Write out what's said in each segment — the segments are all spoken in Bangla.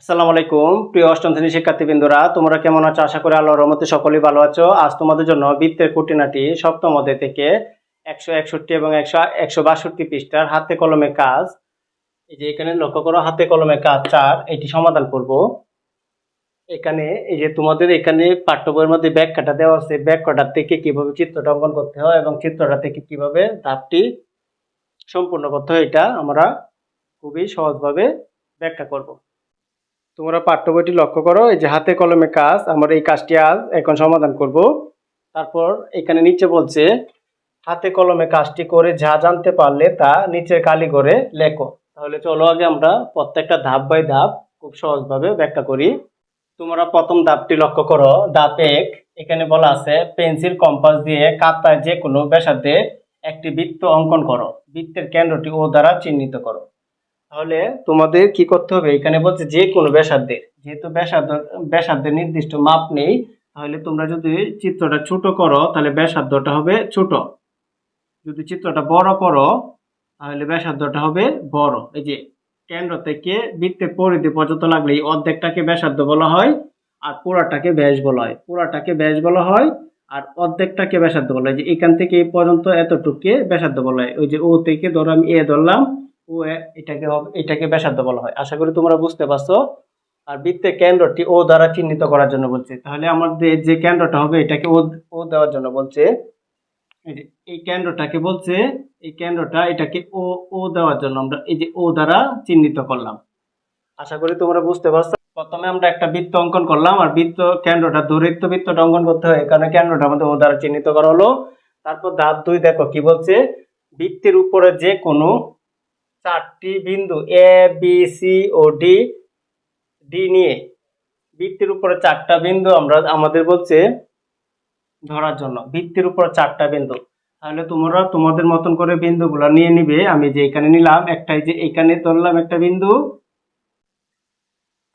আসসালামু আলাইকুম। প্রিয় অষ্টম শ্রেণির শিক্ষার্থীবৃন্দরা, তোমরা কেমন আছো? আশা করি আল্লাহর রহমতে সকলেই ভালো আছো। আজ তোমাদের জন্য বৃত্তের খুঁটিনাটি সপ্তম অধ্যায় থেকে একশো একষট্টি এবং একশো একশো বাষট্টি পৃষ্ঠার হাতে কলমে কাজ। এই যে এখানে লক্ষ্য করো, হাতে কলমে কাজ চার, এটি সমাধান করব। এখানে এই যে তোমাদের এখানে পাঠ্য বইয়ের মধ্যে ব্যাখ্যাটা দেওয়া আছে। ব্যাখ্যাটার থেকে কীভাবে চিত্রটা অঙ্কন করতে হয় এবং চিত্রটা থেকে কীভাবে ধাপটি সম্পূর্ণ করতে হয়, এটা আমরা খুবই সহজভাবে ব্যাখ্যা করব। তোমরা পাঠ্য বইটি লক্ষ্য করো, এই যে হাতে কলমে কাজ, আমরা এই কাজটি আজ এখন সমাধান করব। তারপর এখানে নিচে বলছে, হাতে কলমে কাজটি করে যা জানতে পারলে তা নিচের কালি করে লেখো। তাহলে চলো আগে আমরা প্রত্যেকটা ধাপ বাই ধাপ খুব সহজভাবে ব্যাখ্যা করি। তোমরা প্রথম ধাপটি লক্ষ্য করো, ধাপ এক, এখানে বলা আছে, পেন্সিল, কম্পাস দিয়ে কাতায় যে কোনো ব্যাসার্ধে একটি বৃত্ত অঙ্কন করো। বৃত্তের কেন্দ্রটি ও দ্বারা চিহ্নিত করো। তাহলে তোমাদের কি করতে হবে? এখানে বলছে যে কোনো ব্যাসার্ধের। যেহেতু ব্যাসার্ধ, ব্যাসার্ধের নির্দিষ্ট মাপ নেই, তাহলে তোমরা যদি চিত্রটা ছোট করো, তাহলে ব্যাসার্ধটা হবে ছোট। যদি চিত্রটা বড় করো, তাহলে ব্যাসার্ধটা হবে বড়। এই যে কেন্দ্র থেকে বৃত্তের পরিধি পর্যন্ত লাগলে এই অর্ধেকটাকে ব্যাসার্ধ বলা হয়, আর পুরাটাকে ব্যাস বলা হয়। পুরাটাকে ব্যাস বলা হয়, আর অর্ধেকটাকে ব্যাসার্ধ বলা হয়। যে এখান থেকে এই পর্যন্ত এতটুকুকে ব্যাসার্ধ বলা হয়। ওই যে ও থেকে ধরো আমি এ ধরলাম ও এটাকে হবে এটাকে ব্যাসার্ধ বলা হয়। আশা করি তোমরা বুঝতে পারছ। আর বৃত্তের কেন্দ্রটি ও দ্বারা চিহ্নিত করার জন্য বলছে। তাহলে আমাদের যে কেন্দ্রটা হবে, এটাকে ও ও দেওয়ার জন্য বলছে, এই কেন্দ্রটাকে বলছে, এই কেন্দ্রটা এটাকে ও ও দেওয়ার জন্য আমরা এই যে ও দ্বারা চিহ্নিত করলাম। আশা করি তোমরা বুঝতে পারছ। প্রথমে আমরা একটা বৃত্ত অঙ্কন করলাম, আর বৃত্ত কেন্দ্রটা দূরত্ব বৃত্তটা অঙ্কন করতে হয় কারণ কেন্দ্রটা আমাদের ও দ্বারা চিহ্নিত করা হলো। তারপর দাঁত দুই, দেখো কি বলছে, বৃত্তের উপরে যে কোনো চারটি বিন্দু এ বি সি ও ডি ডি নিয়ে। বৃত্তির উপরে চারটা বিন্দু আমরা, আমাদের বলছে ধরার জন্য। বৃত্তির উপরে চারটা বিন্দু। তাহলে তোমরা তোমাদের মতন করে বিন্দুগুলো নিয়ে নিবে। আমি যে এখানে নিলাম, একটাই যে এখানে ধরলাম একটা বিন্দু,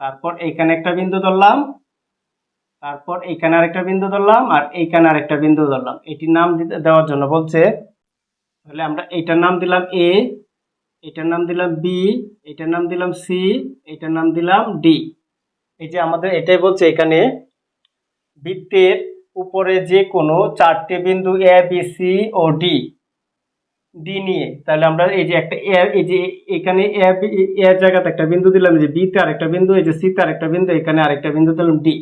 তারপর এইখানে একটা বিন্দু ধরলাম, তারপর এইখানে আরেকটা বিন্দু ধরলাম, আর এইখানে আরেকটা বিন্দু ধরলাম। এটির নাম দেওয়ার জন্য বলছে, তাহলে আমরা এইটার নাম দিলাম এ এটার নাম দিলাম বি এটার নাম দিলাম সি এটার নাম দিলাম ডি এই যে আমাদের এটাই বলছে এখানে, বৃত্তের উপরে যে কোনো চারটে বিন্দু এ বি সি ও ডি ডি নিয়ে। তাহলে আমরা এই যে একটা এ এই যে এখানে এ এর জায়গাতে একটা বিন্দু দিলাম যে বিতে আরেকটা বিন্দু, এই যে সিতে আরেকটা বিন্দু, এখানে আরেকটা বিন্দু দিলাম ডি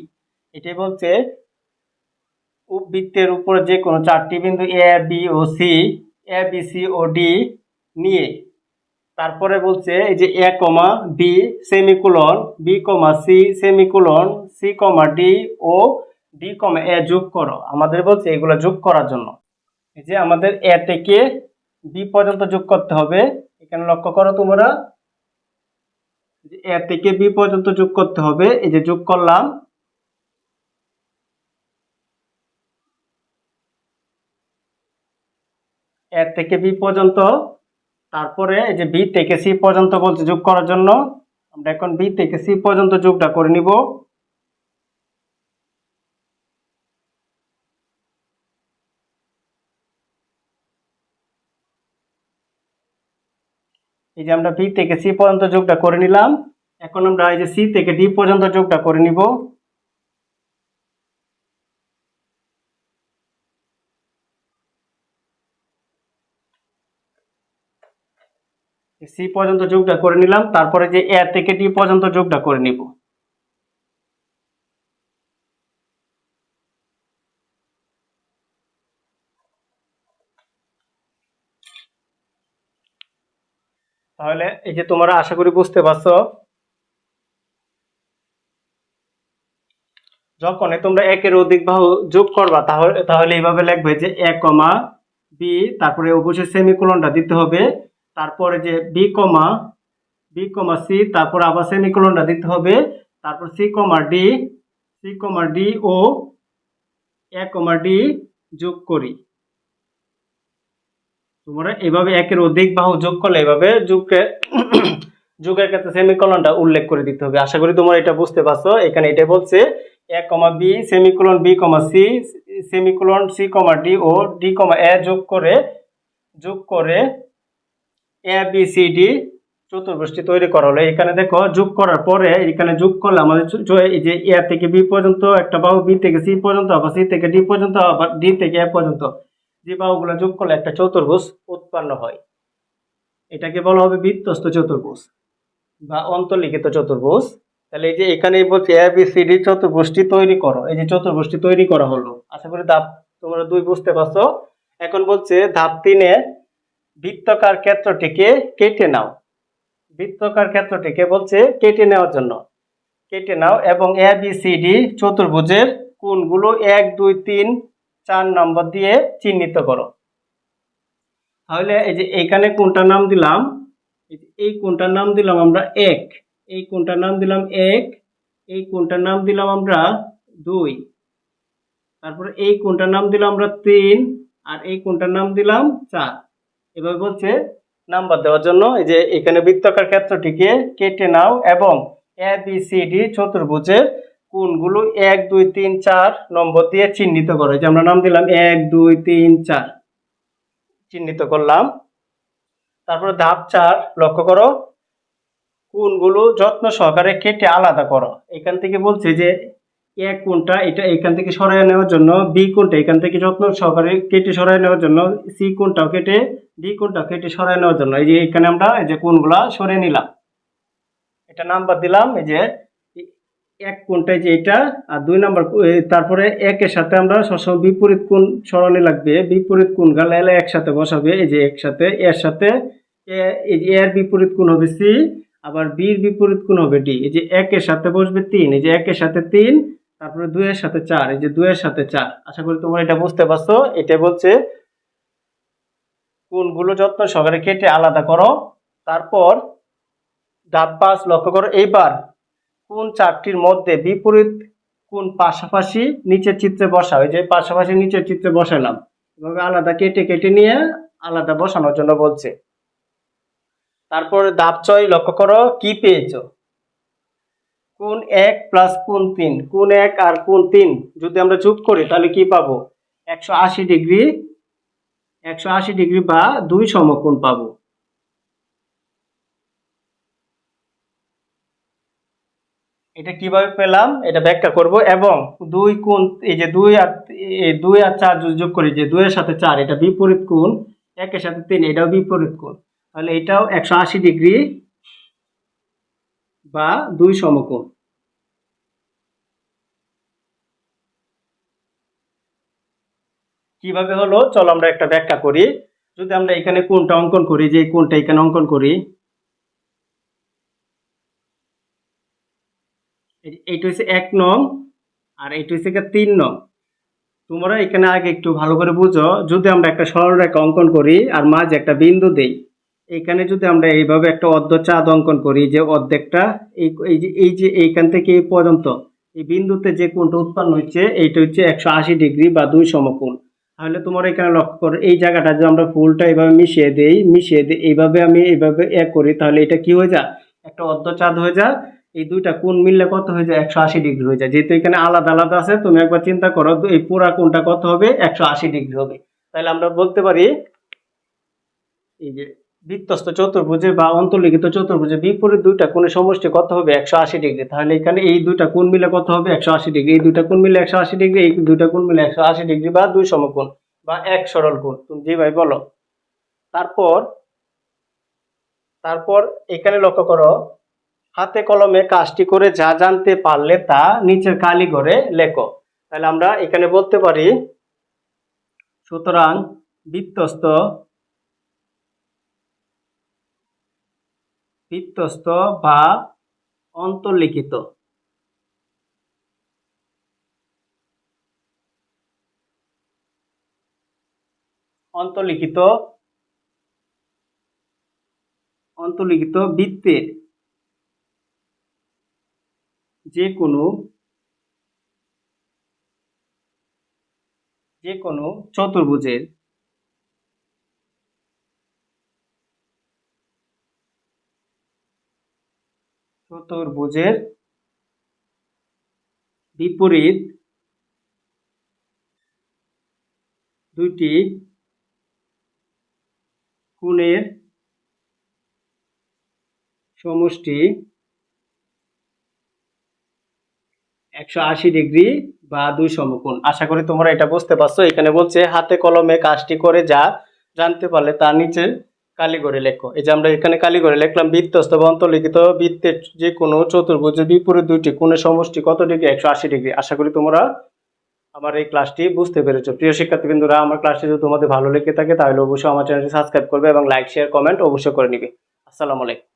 এটাই বলছে বৃত্তের উপরে যে কোনো চারটি বিন্দু এ বি ও সি এ বি সি ও ডি নিয়ে। তারপরে বলছে, এই যে A comma B semicolon, B comma C semicolon, C comma D O D comma A যোগ করো। আমাদের বলছে এগুলো যোগ করার জন্য। এই যে আমাদের এ থেকে বি পর্যন্ত যোগ করতে হবে। এখানে লক্ষ্য করো তোমরা। এ থেকে বি পর্যন্ত যোগ করতে হবে। এই যে যোগ করলাম। এ থেকে বি পর্যন্ত তারপরে এই যে বি থেকে সি পর্যন্ত বলছে যোগ করার জন্য, আমরা এখন বি থেকে সি পর্যন্ত যোগটা করে নিব। এই যে আমরা বি থেকে সি পর্যন্ত যোগটা করে নিলাম। এখন আমরা এই যে সি থেকে ডি পর্যন্ত যোগটা করে নিব। সি পর্যন্ত যোগটা করে নিলাম, তারপরে যে এ থেকে ডি পর্যন্ত যোগটা করে নিব। তাহলে এই যে তোমরা আশা করি বুঝতে পারছ যখন তোমরা একের অধিক বাহু যোগ করবা, তাহলে তাহলে এইভাবে লিখবে যে এ কমা বি, তারপরে অবশ্যই সেমিকোলনটা দিতে হবে। তারপরে যে B comma B comma C তারপর আবার সেমিকোলনটা দিতে হবে। তারপর C comma D C comma D O A comma D যোগ করি। তোমরা এভাবে একের অধিক বাহু যোগ করলে এভাবে যোগকে, যোগের ক্ষেত্রে সেমিকোলনটা উল্লেখ করে দিতে হবে। আশা করি তোমরা এটা বুঝতে পারছ। এখানে এটা বলছে A comma B semicolon B comma C semicolon C comma D O D comma A যোগ করে যোগ করে এ বি চতুর্ভুজটি তৈরি করা হলো। এখানে দেখো, যোগ করার পরে এখানে যোগ করলে আমাদের এই যে এ থেকে বি পর্যন্ত, একটা বাহু বি থেকে সি পর্যন্ত, আবার সি থেকে ডি পর্যন্ত, আবার ডি থেকে এ পর্যন্ত। যে বাহুগুলো যোগ করলে একটা চতুর্ভুজ উৎপন্ন হয়। এটাকে বলা হবে বৃত্তস্থ চতুর্ভুজ বা অন্তর্লিখিত চতুর্ভুজ। তাহলে এই যে এখানে বলছে এ বি সি ডি চতুর্ভুজটি তৈরি করো। এই যে চতুর্ভুজটি তৈরি করা হলো। আশা করি ধাপ তোমরা দুই বুঝতে পারছ। এখন বলছে ধাপ তিনে বৃত্তকার ক্ষেত্রটিকে কেটে নাও। বৃত্তকার ক্ষেত্রটিকে বলছে কেটে নেওয়ার জন্য। কেটে নাও এবং এ বি সি ডি চতুর্ভুজের কোণগুলো এক, দুই, তিন, চার নম্বর দিয়ে চিহ্নিত করো। তাহলে এই যে এখানে কোনটার নাম দিলাম এই কোনটার নাম দিলাম আমরা এক, এই কোনটার নাম দিলাম এক, এই কোনটার নাম দিলাম আমরা দুই, তারপরে এই কোনটার নাম দিলাম আমরা তিন, আর এই কোনটার নাম দিলাম চার। এভাবে বলছে, নাম্বার দেওয়ার জন্য, এই যে এখানে বৃত্তাকার ক্ষেত্রটিকে কেটে নাও এবং এ বি সি ডি চতুর্ভুজের কোণগুলো এক, দুই, তিন, চার নম্বর দিয়ে চিহ্নিত করো। যে আমরা নাম দিলাম এক, দুই, তিন, চার। চিহ্নিত করলাম। তারপরে ধাপ চার লক্ষ্য করো। কোণগুলো যত্ন সহকারে কেটে আলাদা করো। এখান থেকে বলছে যে এক কোনটা এটা এখান থেকে সরাই নেওয়ার জন্য, বি কোনটা এখান থেকে যত্ন সহকারে কেটে সরাই নেওয়ার জন্য, সি কোণটাও কেটে, ডি কোণটাও কেটে সরাই নেওয়ার জন্য। এই যে এখানে আমরা এই যে কোণগুলা সরিয়ে নিলাম। এটা নাম্বার দিলাম, এই যে এক কোনটা যে এটা, আর দুই নাম্বার তারপরে একের সাথে আমরা সবসময় বিপরীত কোন সরানি লাগবে। বিপরীত কোন গালে এলে একসাথে বসাবে, এই যে একসাথে, এর সাথে এ- এই যে এর বিপরীত কোন হবে সি, আবার বির বিপরীত কোন হবে ডি। এই যে একের সাথে বসবে তিন, এই যে একের সাথে তিন তারপরে দুইয়ের সাথে চার, এই যে দুইয়ের সাথে চার। আশা করি তোমরা এটা বুঝতে পারছ। এটা বলছে কোণগুলো যত্ন সহকারে কেটে আলাদা করো। তারপর ধাপ পাঁচ লক্ষ্য করো। এইবার কোন চারটির মধ্যে বিপরীত কোন পাশাপাশি নিচের চিত্রে বসা ওই যে পাশাপাশি নিচের চিত্রে বসালাম এভাবে আলাদা কেটে কেটে নিয়ে আলাদা বসানোর জন্য বলছে। তারপরে ধাপ ছয় লক্ষ্য করো, কি পেয়েছ? কোন এক প্লাস কোন তিন। কোন এক আর কোন তিন যদি আমরা যোগ করি, তাহলে কি পাবো? একশো আশি ডিগ্রি, একশো আশি ডিগ্রি বা দুই সমকোণ পাবো। এটা কীভাবে পেলাম? এটা ব্যাখ্যা করব। এবং দুই কোণ, এই যে দুই আর দুই আর চার যোগ করি, যে দুইয়ের সাথে চার, এটা বিপরীত কোণ, একের সাথে তিন, এটাও বিপরীত কোণ। তাহলে এটাও একশো আশি ডিগ্রি বা দুই সমকোণ। কীভাবে হলো? চলো আমরা একটা ব্যাখ্যা করি। যদি আমরা এখানে কোনটা অঙ্কন করি, যে কোনটা এখানে অঙ্কন করি এইটা হচ্ছে এক নং, আর এইটা হচ্ছে তিন নং। তোমরা এখানে আগে একটু ভালো করে বুঝো। যদি আমরা একটা সরলরেখা অঙ্কন করি, আর মাঝে একটা বিন্দু দেই এখানে যদি আমরা এইভাবে একটা অর্ধ চাঁদ অঙ্কন করি, যে অর্ধেকটা এই এই যে এই যে এইখান থেকে এই পর্যন্ত, এই বিন্দুতে যে কোণটা উৎপন্ন হচ্ছে, এইটা হচ্ছে একশো আশি ডিগ্রি বা দুই সমকোণ। তাহলে তোমার এখানে লক্ষ্য করো, এই জায়গাটা যদি আমরা ফুলটা এইভাবে মিশিয়ে দেই, মিশিয়ে দিই এইভাবে আমি এইভাবে এক করি, তাহলে এটা কি হয়ে যায়? একটা অর্ধ চাঁদ হয়ে যায়, এই দুইটা কোণ মিললে কত হয়ে যায়? একশো আশি ডিগ্রি হয়ে যায়। যেহেতু এখানে আলাদা আলাদা আছে, তুমি একবার চিন্তা করো, এই পুরা কোণটা কত হবে? একশো আশি ডিগ্রি হবে। তাহলে আমরা বলতে পারি, এই যে বৃত্তস্থ চতুর্ভুজে বা অন্তর্লিখিত চতুর্ভুজে বিপরীত দুইটা কোণের সমষ্টি কত হবে? একশো আশি ডিগ্রি। তাহলে এখানে এই দুইটা কোণ মিলে কত হবে? একশো আশি ডিগ্রি। এই দুইটা কোণ মিলে একশো আশি ডিগ্রি, এই দুইটা কোণ মিলে একশো আশি ডিগ্রি বা দুই সমকোণ বা এক সরল কোণ। তুমি জি ভাই বলো। তারপর তারপর এখানে লক্ষ্য করো, হাতে কলমে কাজটি করে যা জানতে পারলে তা নিচের কালি ঘরে লেখো। তাহলে আমরা এখানে বলতে পারি, সুতরাং বৃত্তস্থ বৃত্তস্থ বা অন্তর্লিখিত। অন্তর্লিখিত অন্তর্লিখিত বৃত্তের যে কোনো যে কোনো চতুর্ভুজের চতুর্ভুজের বিপরীত দুইটি কোণের সমষ্টি একশো আশি ডিগ্রি বা দুই সমকোণ। আশা করি তোমরা এটা বুঝতে পারছ। এখানে বলছে হাতে কলমে কাজটি করে যা জানতে পারলে তার নিচে কালি করে লেখো। এই যে আমরা এখানে কালি করে লিখলাম বৃত্তস্ত বা অন্তর্লিখিত বৃত্তের যে কোনো চতুর্ভুজের বিপরীত দুইটি কোণের সমষ্টি কত ডিগ্রি? একশো আশি ডিগ্রি। আশা করি তোমরা আমার এই ক্লাসটি বুঝতে পেরেছ। প্রিয় শিক্ষার্থীবৃন্দরা, আমার ক্লাসটি যদি তোমাদের ভালো লেগে থাকে, তাহলে অবশ্যই আমার চ্যানেলটি সাবস্ক্রাইব করবে এবং লাইক, শেয়ার, কমেন্ট অবশ্যই করে নিবে। আসসালামু আলাইকুম।